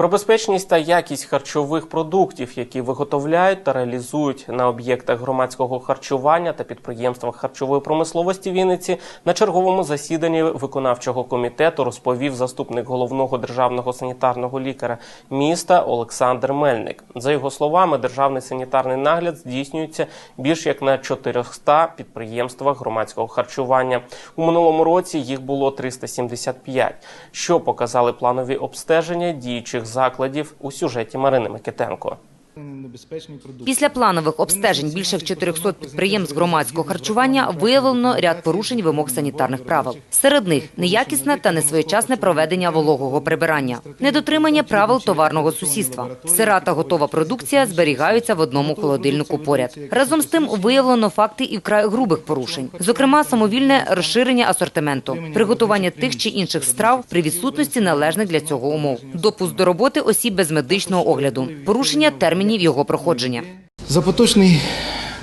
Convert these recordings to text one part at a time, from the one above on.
Про безпечність та якість харчових продуктів, які виготовляють та реалізують на об'єктах громадського харчування та підприємствах харчової промисловості Вінниці, на черговому засіданні виконавчого комітету розповів заступник головного державного санітарного лікаря міста Олександр Мельник. За його словами, державний санітарний нагляд здійснюється більш як на 400 підприємствах громадського харчування. У минулому році їх було 375, що показали планові обстеження діючих закладів у сюжеті Марини Микитенко. Після планових обстежень більше 400 підприємств громадського харчування виявлено ряд порушень вимог санітарних правил. Серед них неякісне та несвоєчасне проведення вологого прибирання, недотримання правил товарного сусідства. Сира та готова продукція зберігаються в одному холодильнику поряд. Разом з тим виявлено факти і вкрай грубих порушень, зокрема самовільне розширення асортименту, приготування тих чи інших страв при відсутності належних для цього умов, допуск до роботи осіб без медичного огляду, порушення термінів його проходження. За поточний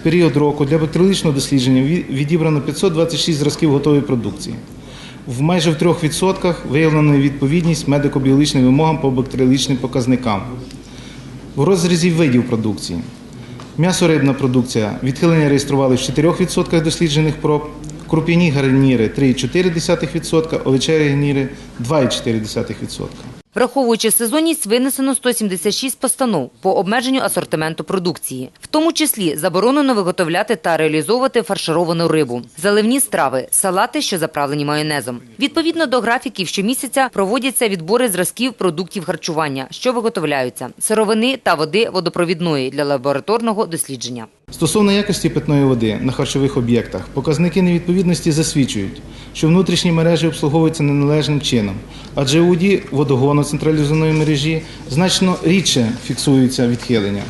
період року для бактеріологічного дослідження відібрано 526 зразків готової продукції. В майже в 3% виявлено невідповідність медико-біологічним вимогам по бактеріологічним показникам. В розрізі видів продукції. М'ясо-рибна продукція відхилення реєстрували в 4% досліджених проб, круп'яні гарніри 3,4%, овечері гарніри 2,4%. Враховуючи сезонність, винесено 176 постанов по обмеженню асортименту продукції. В тому числі заборонено виготовляти та реалізовувати фаршировану рибу, заливні страви, салати, що заправлені майонезом. Відповідно до графіків щомісяця проводяться відбори зразків продуктів харчування, що виготовляються, сировини та води водопровідної для лабораторного дослідження. Стосовно якості питної води на харчових об'єктах, показники невідповідності засвідчують, що внутрішні мережі обслуговуються неналежним чином, адже у воді водогону централізованої мережі значно рідше фіксуються відхилення.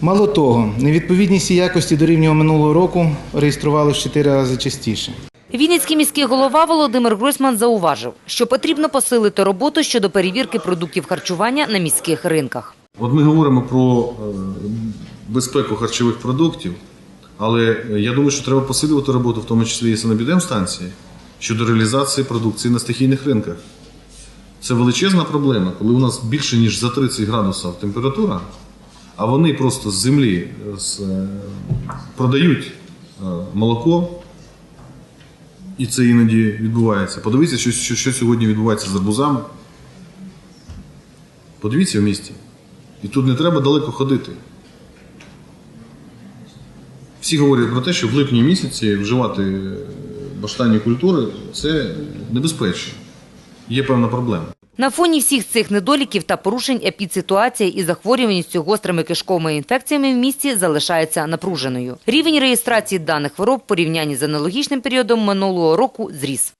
Мало того, невідповідність і якості до рівня минулого року реєстрували в 4 рази частіше. Вінницький міський голова Володимир Гройсман зауважив, що потрібно посилити роботу щодо перевірки продуктів харчування на міських ринках. От ми говоримо про е, безпеку харчових продуктів, але е, я думаю, що треба посилювати роботу, в тому числі і санепідемстанції, щодо реалізації продукції на стихійних ринках. Це величезна проблема, коли у нас більше ніж за 30 градусів температура, а вони просто з землі е, е, продають молоко, і це іноді відбувається. Подивіться, що, що, що сьогодні відбувається з арбузами. Подивіться в місті. І тут не треба далеко ходити. Всі говорять про те, що в липні місяці вживати баштані баштанні культури це небезпечно. Є певна проблема. На фоні всіх цих недоліків та порушень епідситуація із захворюваністю гострими кишковими інфекціями в місті залишається напруженою. Рівень реєстрації даних хвороб порівнянні з аналогічним періодом минулого року зріс.